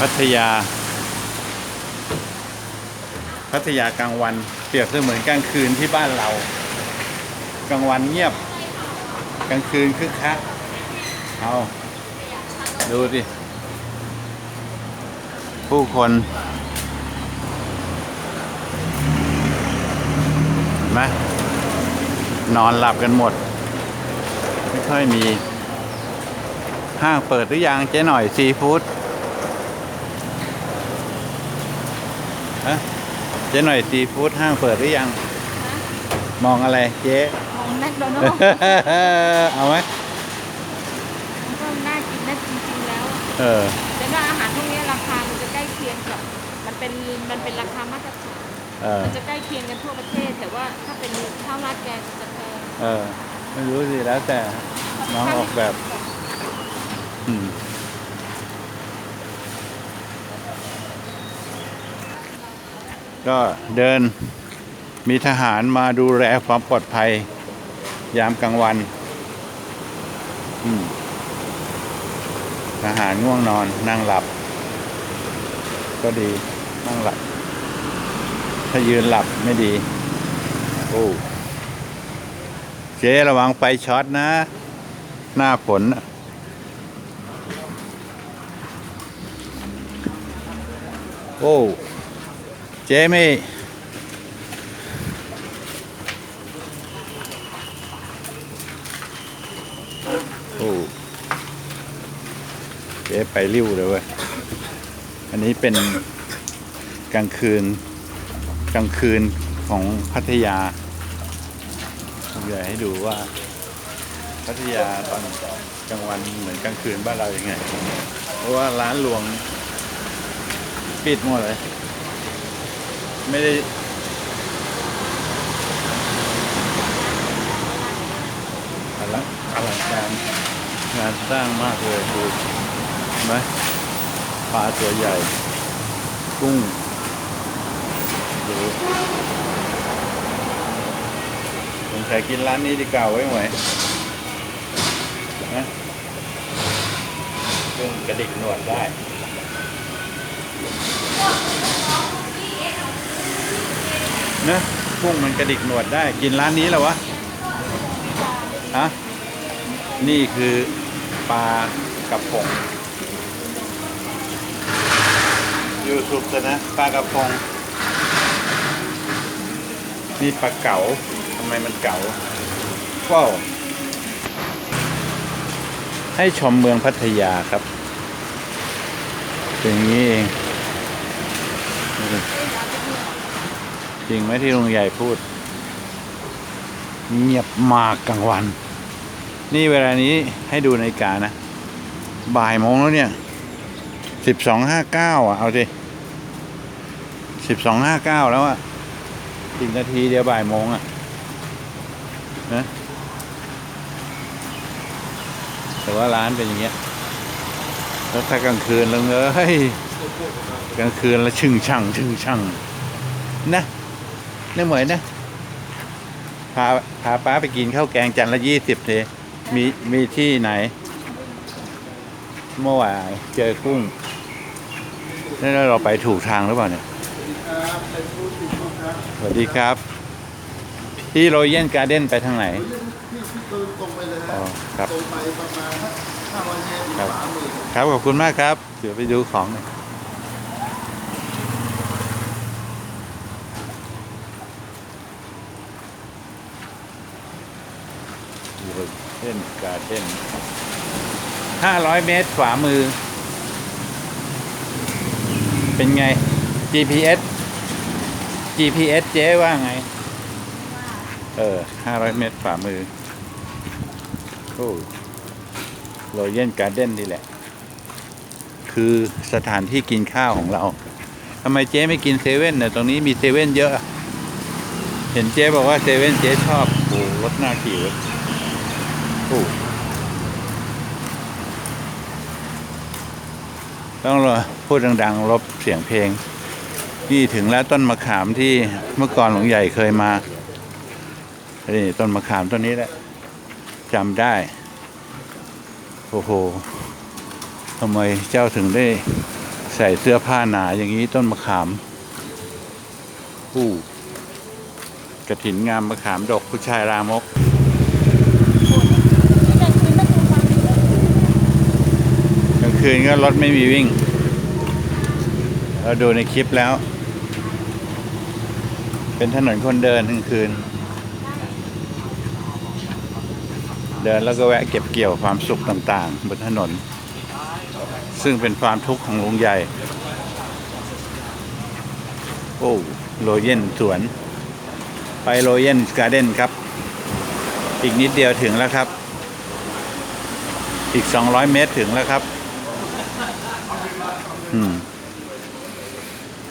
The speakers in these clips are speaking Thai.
พัทยา พัทยากลางวัน เปรียบเสมือนกลางคืนที่บ้านเรา กลางวันเงียบ กลางคืนคึกคักเอาดูดิผู้คนเห็นไหมนอนหลับกันหมด ไม่ค่อยมี ห้างเปิดหรือยังเจ๊หน่อยซีฟู้ดฮะ เจ๊หน่อยซีฟู้ดห้างเปิดหรือยัง มองอะไรเจ๊ของแมคโดนัลด์เอาไหมมันก็น่ากินนะจริงๆแล้วเออ แต่ว่าอาหารพวกนี้ราคามันจะใกล้เคียงกับ มันเป็นมันเป็นราคามาตรฐานเออ มันจะใกล้เคียงกันทั่วประเทศ แต่ว่าถ้าเป็นข้าวราดแกงจะแพงเออ ไม่รู้สิแล้วแต่น้องออกแบบอื ก็เดินมีทหารมาดูแลความปลอดภัย ยามกลางวันอืมทหารง่วงนอนนั่งหลับ ก็ดีนั่งหลับ ถ้ายืนหลับไม่ดี โอ้เจ๊ระวังไฟช็อตนะ หน้าฝนโอ้ เจ๊ไม่โอ้เจ๊ไปริ้วเลยเว้ย อันนี้เป็นกลางคืน กลางคืนของพัทยาผมอยากให้ดูว่า พัทยาตอนกลางวันเหมือนกลางคืนบ้านเราอย่างไง เพราะว่าร้านหลวงปิดหมดเลย ไม่ได้ อลังอลังการงานสร้างมากเลยดูไหมปลาตัวใหญ่ กุ้งดูผมใส่กินร้านนี้ดีกว่าไว้ไหมนะกุ้งกระดิกหนวดได้ นะกุ้งมันกระดิกหนวดได้ กินร้านนี้เหรอวะฮะนี่คือปลากระพงยูทูบนะปลากระพงนี่ปลาเก๋าทำไมมันเก๋าว้าวให้ชมเมืองพัทยาครับเป็นอย่างนี้เอง จริงไหมที่ลุงใหญ่พูด เงียบมากกลางวัน นี่เวลานี้ให้ดูในาฬิกานะ บ่ายโมงแล้วเนี่ยสิบสองห้าเก้าอะ เอาสิสิบสองห้าเก้าแล้วอะอีกนาทีเดียวบ่ายโมงอะนะแต่ว่าร้านเป็นอย่างเงี้ยแล้วถ้ากลางคืนแล้วเอ้ยกลางคืนแล้วชึ่งช่างชึ่งช่างนะ นี่เหมือนนะพาพาป้าไปกินข้าวแกงจานละยี่สิบเทมีมีที่ไหน เมื่อวานเจอกุ้งนี่เราไปถูกทางหรือเปล่าเนี่ยสวัสดีครับ ที่โรเยนการ์เด้นไปทางไหนครับขอครับ ขอบคุณมากครับ เดี๋ยวไปดูของหน่อย โรเยนการ์เด้นห้าร้อยเมตรขวามือ เป็นไง GPS GPS เจ๊ว่าไง เออห้าร้อยเมตรฝ่ามือโอ้โรเยนการ์เด้นนี่แหละ คือสถานที่กินข้าวของเราทำไมเจ๊ไม่กินเซเว่นเนี่ยตรงนี้มีเซเว่นเยอะ เห็นเจ๊บอกว่าเซเว่นเจ๊ชอบโอ้รถหน้าขี่เว้ ยโอ้ต้องรอพูดดังๆลบเสียงเพลง นี่ถึงแล้วต้นมะขามที่เมื่อก่อนหลวงใหญ่เคยมานี่ต้นมะขามต้นนี้แหละจำได้ โอ้โหทำไมเจ้าถึงได้ใส่เสื้อผ้าหนาอย่างนี้ต้นมะขามอู้กระถินงามมะขามดอกผู้ชายรามก กลาง คืนก็รถไม่มีวิ่ง เราดูในคลิปแล้ว เป็นถนนคนเดินกลางคืน เดินแล้วก็แวะเก็บเกี่ยวความสุขต่างๆ บนถนน ซึ่งเป็นความทุกข์ของลุงใหญ่ โอ้โรเยนสวน ไปโรเยนการ์เด้นครับ อีกนิดเดียวถึงแล้วครับอีก 200 เมตรถึงแล้วครับ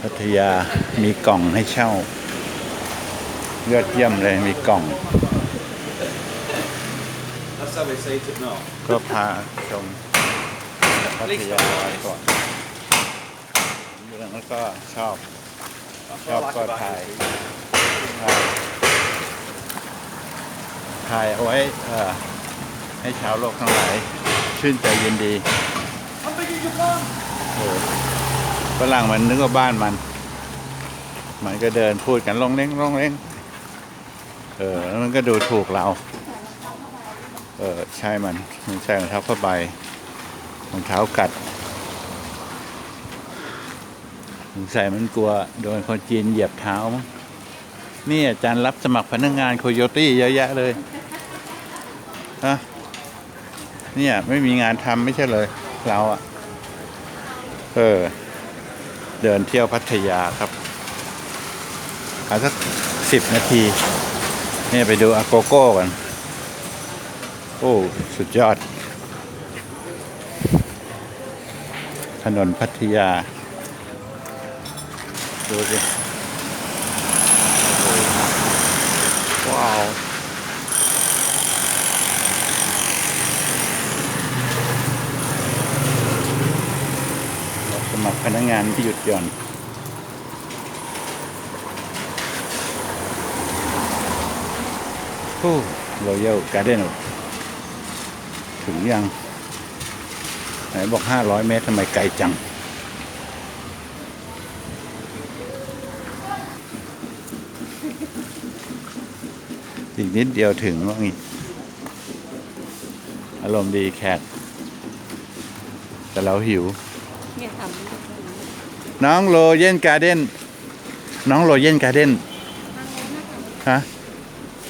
พัทยามีกล่องให้เช่า ยอดเยี่ยมเลยมีกล่อง That's how they say it now. ก็พาชมพัทยาก่อนแล้วก็ชอบ ชอบก็ถ่ายถ่ายถ่ายเอาไว้เอ่อให้ชาวโลกทั้งหลาย ชื่นใจยินดีโอ้ ฝรั่งมันนึกว่าบ้านมัน มันก็เดินพูดกันลงเล้งลงเล้งเออแล้วมันก็ดูถูกเรา เออใช่มันมันใส่รองเท้าผ้าใบรองเท้ากัดสงสัยมันกลัวโดนคนจีนเหยียบเท้ามั้งนี่อาจารย์รับสมัครพนักงานโคโยตี้เยอะแยะเลยฮะเนี่ยไม่มีงานทำไม่ใช่เลย เราอะ เออ เดินเที่ยวพัทยาครับเอาสักสิบนาที เนี่ยไปดูอาโกโก้กัน โอ้ สุดยอด ถนนพัทยา ดูสิ ว้าว สมัครพนักงานที่หยุดหย่อนโอ้รอยัลการ์เด้นถึงยังไหนบอกห้าร้อยเมตรทำไมไกลจัง อีกนิดเดียวถึงว่างี้อารมณ์ดีแขกแต่เราหิวเนี่ยท น้องโรเยนการ์เด้นน้องโรเยนการ์เด้นฮะ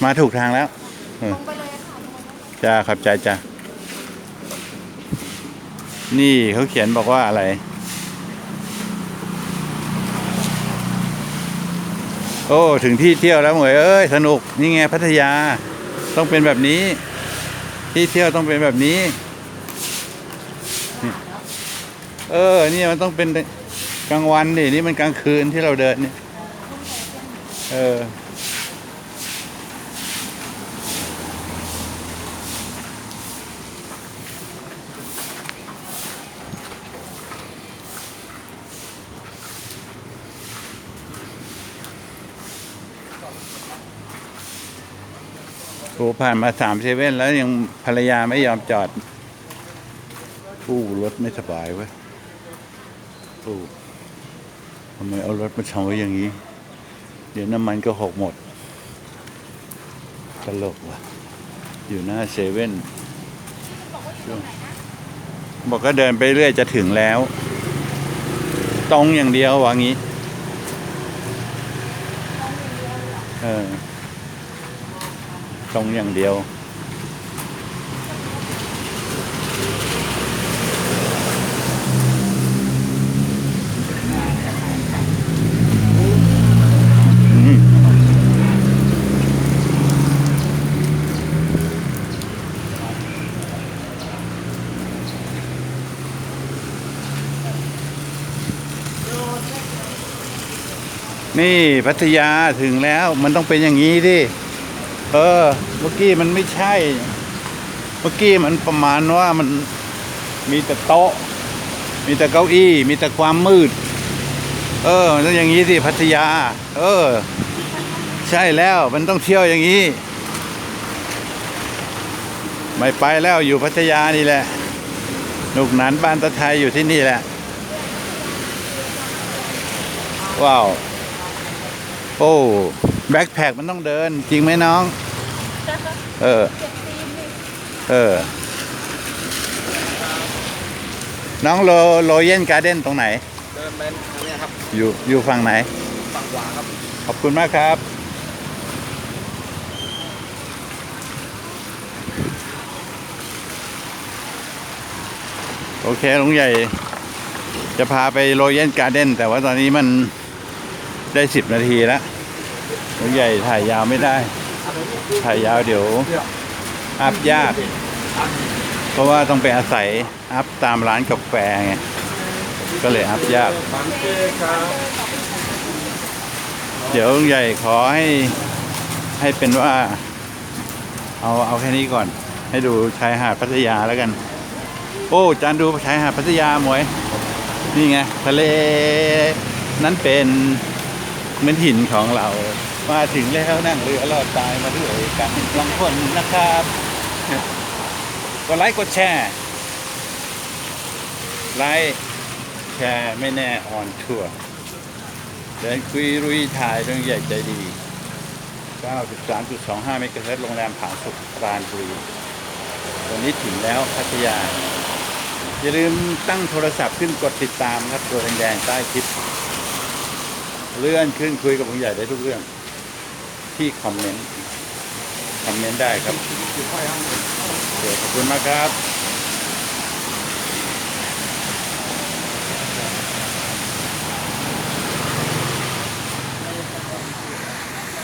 มาถูกทางแล้วำลงไปเลยค่ะจ้าครับใจจ้านี่เขาเขียนบอกว่าอะไร โอ้ ถึงที่เที่ยวแล้วเหมยเอ้ย สนุก นี่ไงพัทยา ต้องเป็นแบบนี้ ที่เที่ยวต้องเป็นแบบนี้ เออเนี่ยมันต้องเป็น กลางวันดินี่มันกลางคืนที่เราเดินเนี่ยเออโอ้ผ่านมาสามเซเว่นแล้วยังภรรยาไม่ยอมจอด อู้รถไม่สบายเว้ยโอ้ ทำไมเอารถมาชำไว้อย่างนี้ เดี๋ยวน้ำมันก็หกหมด ตลกว่ะ อยู่หน้าเซเว่นบอกก็เดินไปเรื่อยจะถึงแล้ว ตรงอย่างเดียววางี้ เออ ตรงอย่างเดียว นี่พัทยาถึงแล้วมันต้องเป็นอย่างนี้ดิเออ เมื่อกี้มันไม่ใช่ เมื่อกี้มันประมาณว่ามันมีแต่โต๊ะ มีแต่เก้าอี้ มีแต่ความมืด เออมันต้องอย่างนี้สิพัทยา เออ ใช่แล้วมันต้องเที่ยวอย่างนี้ ไม่ไปแล้วอยู่พัทยานี่แหละหนุกหนานบ้านตะไทยอยู่ที่นี่แหละ ว้าว อ้ แบ็คแพคมันต้องเดิน จริงไหมน้อง เออเจ็ดตีนนี่เออ น้องโลโลเยนการ์เด้นตรงไหน เดินเป็นอันเนี้ยครับ อยู่อยู่ฝั่งไหน ฝั่งขวาครับ ขอบคุณมากครับโอเคลุงใหญ่ จะพาไปโรเยนการ์เด้นแต่ว่าตอนนี้มันได้สิบนาทีแล้ว ลุงใหญ่ถ่ายยาวไม่ได้ ถ่ายยาวเดี๋ยว อัพยาก เพราะว่าต้องไปอาศัยอัพตามร้านกาแฟไง ก็เลยอัพยาก เดี๋ยวใหญ่ขอให้ให้เป็นว่า เอาเอาแค่นี้ก่อน ให้ดูชายหาดพัทยาแล้วกัน โอ้จานดูชายหาดพัทยาหมวย นี่ไง ทะเล นั้นเป็นเหมือนหินของเรา มาถึงแล้วนั่งเรือลอดตายมาด้วยกันลองคนนะครับกดไลค์กดแชร์ ไลค์แชร์ไม่แน่ออนทัวร์เดินคุยรุยถ่ายเรื่องใหญ่ใจดี 93.25เมกะเฮิรตซ์โรงแรมผาสุกปราณบุรีวันนี้ถึงแล้วพัทยา อย่าลืมตั้งโทรศัพท์ขึ้นกดติดตามครับตัวแดงๆใต้คลิป เลื่อนขึ้นคุยกับผมใหญ่ได้ทุกเรื่อง ที่คอมเมนต์ คอมเมนต์ได้ครับโอเคขอบคุณมากครับ